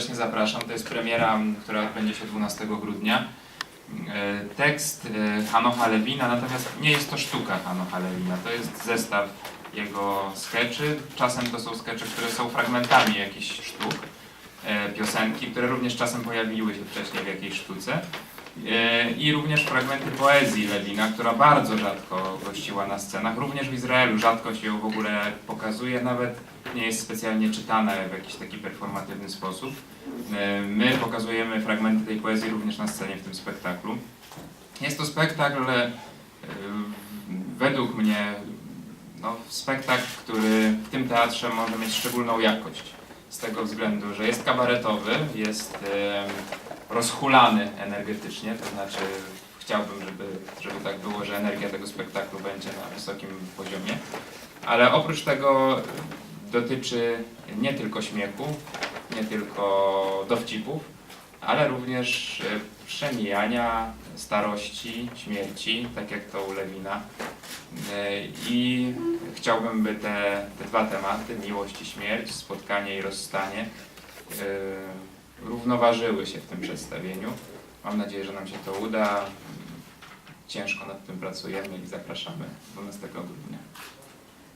serdecznie zapraszam. To jest premiera, która odbędzie się 12 grudnia. E, Tekst e, Hanocha Lewina, natomiast nie jest to sztuka Hanocha Lewina, to jest zestaw jego skeczy. Czasem to są skecze, które są fragmentami jakichś sztuk, e, piosenki, które również czasem pojawiły się wcześniej w jakiejś sztuce. E, I również fragmenty poezji Lewina, która bardzo rzadko gościła na scenach. Również w Izraelu rzadko się ją w ogóle pokazuje, nawet nie jest specjalnie czytana w jakiś taki performatywny sposób. E, My pokazujemy fragmenty tej poezji również na scenie w tym spektaklu. Jest to spektakl e, według mnie no, spektakl, który w tym teatrze może mieć szczególną jakość. Z tego względu, że jest kabaretowy, jest rozhulany energetycznie, to znaczy chciałbym, żeby, żeby tak było, że energia tego spektaklu będzie na wysokim poziomie. Ale oprócz tego dotyczy nie tylko śmiechu, nie tylko dowcipów, ale również e, przemijania, starości, śmierci, tak jak to u Lewina. E, I chciałbym, by te, te dwa tematy, miłość i śmierć, spotkanie i rozstanie, e, równoważyły się w tym przedstawieniu. Mam nadzieję, że nam się to uda. Ciężko nad tym pracujemy i zapraszamy 12 grudnia.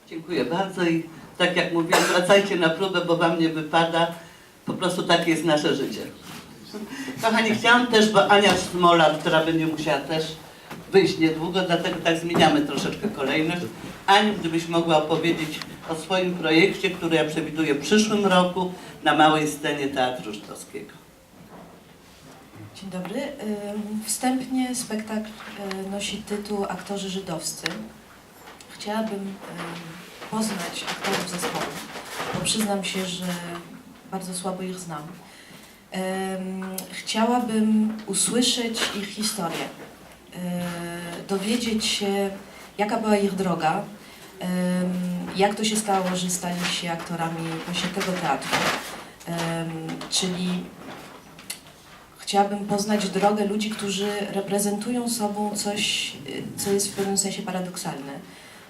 Dziękuję bardzo i tak jak mówiłam, wracajcie na próbę, bo wam nie wypada. Po prostu takie jest nasze życie. Kochani, chciałam też, bo Ania Smolar, która będzie musiała też wyjść niedługo, dlatego tak zmieniamy troszeczkę kolejność. Aniu, gdybyś mogła opowiedzieć o swoim projekcie, który ja przewiduję w przyszłym roku na małej scenie Teatru Żydowskiego. Dzień dobry. Wstępnie spektakl y, nosi tytuł Aktorzy żydowscy. Chciałabym ym, poznać aktorów zespołu, bo przyznam się, że bardzo słabo ich znam. Ym, Chciałabym usłyszeć ich historię, y, dowiedzieć się, jaka była ich droga, jak to się stało, że stali się aktorami właśnie tego teatru. Czyli Chciałabym poznać drogę ludzi, którzy reprezentują sobą coś, y, co jest w pewnym sensie paradoksalne.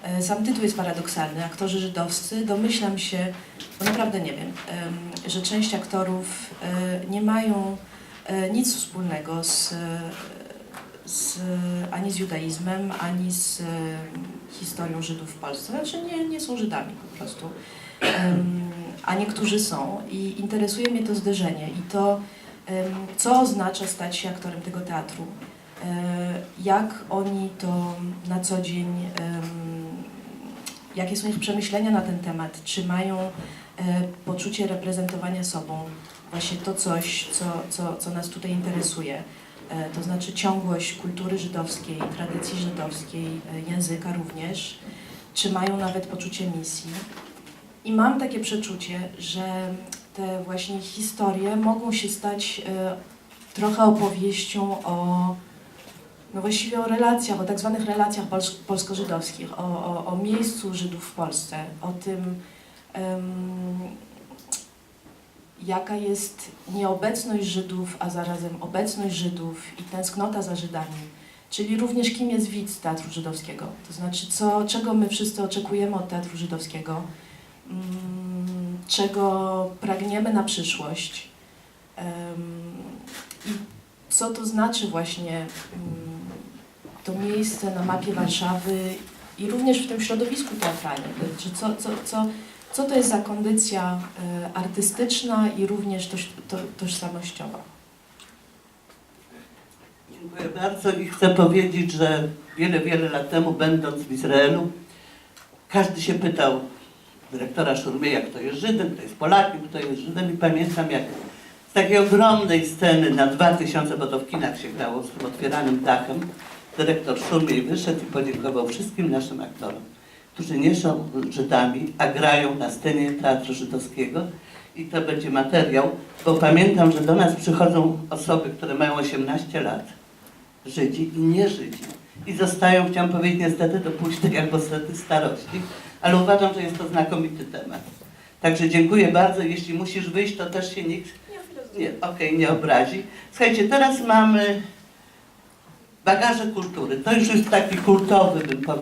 E, Sam tytuł jest paradoksalny, aktorzy żydowscy. Domyślam się, bo naprawdę nie wiem, em, że część aktorów e, nie mają e, nic wspólnego z, z, ani z judaizmem, ani z em, historią Żydów w Polsce. Znaczy nie, nie są Żydami po prostu. A niektórzy są i interesuje mnie to zderzenie. I to, co oznacza stać się aktorem tego teatru, E, jak oni to na co dzień, jakie są ich przemyślenia na ten temat, czy mają e, poczucie reprezentowania sobą, właśnie to coś, co, co, co nas tutaj interesuje, E, to znaczy ciągłość kultury żydowskiej, tradycji żydowskiej, e, języka również, czy mają nawet poczucie misji. I mam takie przeczucie, że te właśnie historie mogą się stać e, trochę opowieścią o, no właściwie o relacjach, o tak zwanych relacjach pols- polsko-żydowskich, o, o, o miejscu Żydów w Polsce, o tym, em, jaka jest nieobecność Żydów, a zarazem obecność Żydów i tęsknota za Żydami. Czyli również kim jest widz Teatru Żydowskiego. To znaczy, co, czego my wszyscy oczekujemy od Teatru Żydowskiego, mm, czego pragniemy na przyszłość i co to znaczy właśnie mm, to miejsce na mapie Warszawy i również w tym środowisku teatralnym. Znaczy, co, co, co, co to jest za kondycja e, artystyczna i również toś, to, tożsamościowa. Dziękuję bardzo i chcę powiedzieć, że wiele, wiele lat temu, będąc w Izraelu, każdy się pytał dyrektora Szurmieja, kto jest Żydem, kto jest Polakiem, kto jest Żydem i pamiętam jak z takiej ogromnej sceny na 2000, bo to w kinach się grało z tym otwieranym dachem, dyrektor Szurmiej wyszedł i podziękował wszystkim naszym aktorom, którzy nie są Żydami, a grają na scenie Teatru Żydowskiego i to będzie materiał, bo pamiętam, że do nas przychodzą osoby, które mają 18 lat, Żydzi i nie Żydzi. I zostają, chciałam powiedzieć, niestety do późnej albo stety starości, ale uważam, że jest to znakomity temat. Także dziękuję bardzo. Jeśli musisz wyjść, to też się nikt nie, okej, nie obrazi. Słuchajcie, teraz mamy bagaże kultury. To już jest taki kultowy, bym powiedział.